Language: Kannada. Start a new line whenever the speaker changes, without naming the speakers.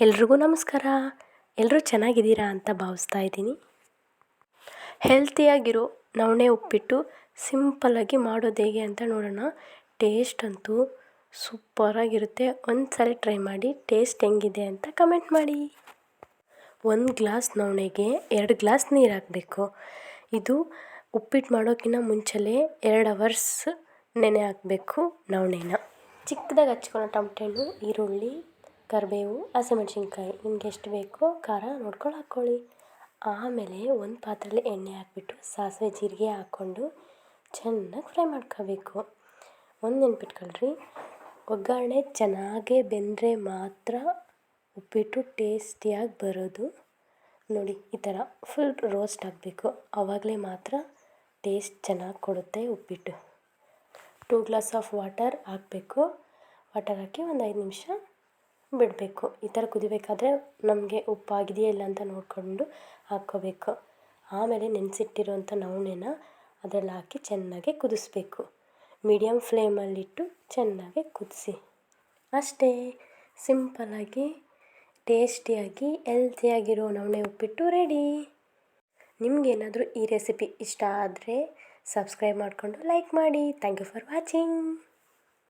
ಎಲ್ರಿಗೂ ನಮಸ್ಕಾರ. ಎಲ್ಲರೂ ಚೆನ್ನಾಗಿದ್ದೀರಾ ಅಂತ ಭಾವಿಸ್ತಾ ಇದ್ದೀನಿ. ಹೆಲ್ತಿಯಾಗಿರೋ ನವಣೆ ಉಪ್ಪಿಟ್ಟು ಸಿಂಪಲ್ಲಾಗಿ ಮಾಡೋದು ಹೇಗೆ ಅಂತ ನೋಡೋಣ. ಟೇಸ್ಟ್ ಅಂತೂ ಸೂಪರಾಗಿರುತ್ತೆ ಒಂದು ಸಲ ಟ್ರೈ ಮಾಡಿ ಟೇಸ್ಟ್ ಹೆಂಗಿದೆ ಅಂತ ಕಮೆಂಟ್ ಮಾಡಿ. ಒಂದು ಗ್ಲಾಸ್ ನವಣೆಗೆ ಎರಡು ಗ್ಲಾಸ್ ನೀರು ಹಾಕಬೇಕು. ಇದು ಉಪ್ಪಿಟ್ಟು ಮಾಡೋಕ್ಕಿಂತ ಮುಂಚೆಲೇ ಎರಡು ಅವರ್ಸ್ ನೆನೆ ಹಾಕಬೇಕು ನವಣೆನ. ಚಿಕ್ಕದಾಗಿ ಹಚ್ಕೊಳ್ಳೋ ಟಮಟೆ ಹಣ್ಣು ಈರುಳ್ಳಿ ಕರಿಬೇವು, ಹಸಿಮೆಣ್ಸಿನ್ಕಾಯಿ, ನಿಮ್ಗೆ ಎಷ್ಟು ಬೇಕೋ ಖಾರ ನೋಡ್ಕೊಂಡು ಹಾಕ್ಕೊಳ್ಳಿ. ಆಮೇಲೆ ಒಂದು ಪಾತ್ರೆಲಿ ಎಣ್ಣೆ ಹಾಕ್ಬಿಟ್ಟು ಸಾಸಿವೆ ಜೀರಿಗೆ ಹಾಕ್ಕೊಂಡು ಚೆನ್ನಾಗಿ ಫ್ರೈ ಮಾಡ್ಕೋಬೇಕು. ಒಂದು ನೆನ್ಪಿಟ್ಕೊಳ್ರಿ, ಒಗ್ಗರಣೆ ಚೆನ್ನಾಗೇ ಬೆಂದರೆ ಮಾತ್ರ ಉಪ್ಪಿಟ್ಟು ಟೇಸ್ಟಿಯಾಗಿ ಬರೋದು. ನೋಡಿ, ಈ ಥರ ಫುಲ್ ರೋಸ್ಟ್ ಆಗಬೇಕು ಆವಾಗಲೇ ಮಾತ್ರ ಟೇಸ್ಟ್ ಚೆನ್ನಾಗಿ ಕೊಡುತ್ತೆ ಉಪ್ಪಿಟ್ಟು. ಟೂ ಗ್ಲಾಸ್ ಆಫ್ ವಾಟರ್ ಹಾಕಬೇಕು. ವಾಟರ್ ಹಾಕಿ ಒಂದು ಐದು ನಿಮಿಷ ಬಿಡಬೇಕು. ಈ ಥರ ಕುದಿಬೇಕಾದ್ರೆ ನಮಗೆ ಉಪ್ಪಾಗಿದೆಯಾ ಇಲ್ಲ ಅಂತ ನೋಡಿಕೊಂಡು ಹಾಕ್ಕೋಬೇಕು. ಆಮೇಲೆ ನೆನೆಸಿಟ್ಟಿರುವಂಥ ನವಣೆನ ಅದ್ರಲ್ಲಿ ಹಾಕಿ ಚೆನ್ನಾಗಿ ಕುದಿಸ್ಬೇಕು. ಮೀಡಿಯಮ್ ಫ್ಲೇಮಲ್ಲಿಟ್ಟು ಚೆನ್ನಾಗಿ ಕುದಿಸಿ. ಅಷ್ಟೇ, ಸಿಂಪಲ್ಲಾಗಿ, ಟೇಸ್ಟಿಯಾಗಿ, ಹೆಲ್ತಿಯಾಗಿರೋ ನವಣೆ ಉಪ್ಪಿಟ್ಟು ರೆಡಿ. ನಿಮಗೇನಾದರೂ ಈ ರೆಸಿಪಿ ಇಷ್ಟ ಆದರೆ ಸಬ್ಸ್ಕ್ರೈಬ್ ಮಾಡಿಕೊಂಡು ಲೈಕ್ ಮಾಡಿ. Thank you for watching.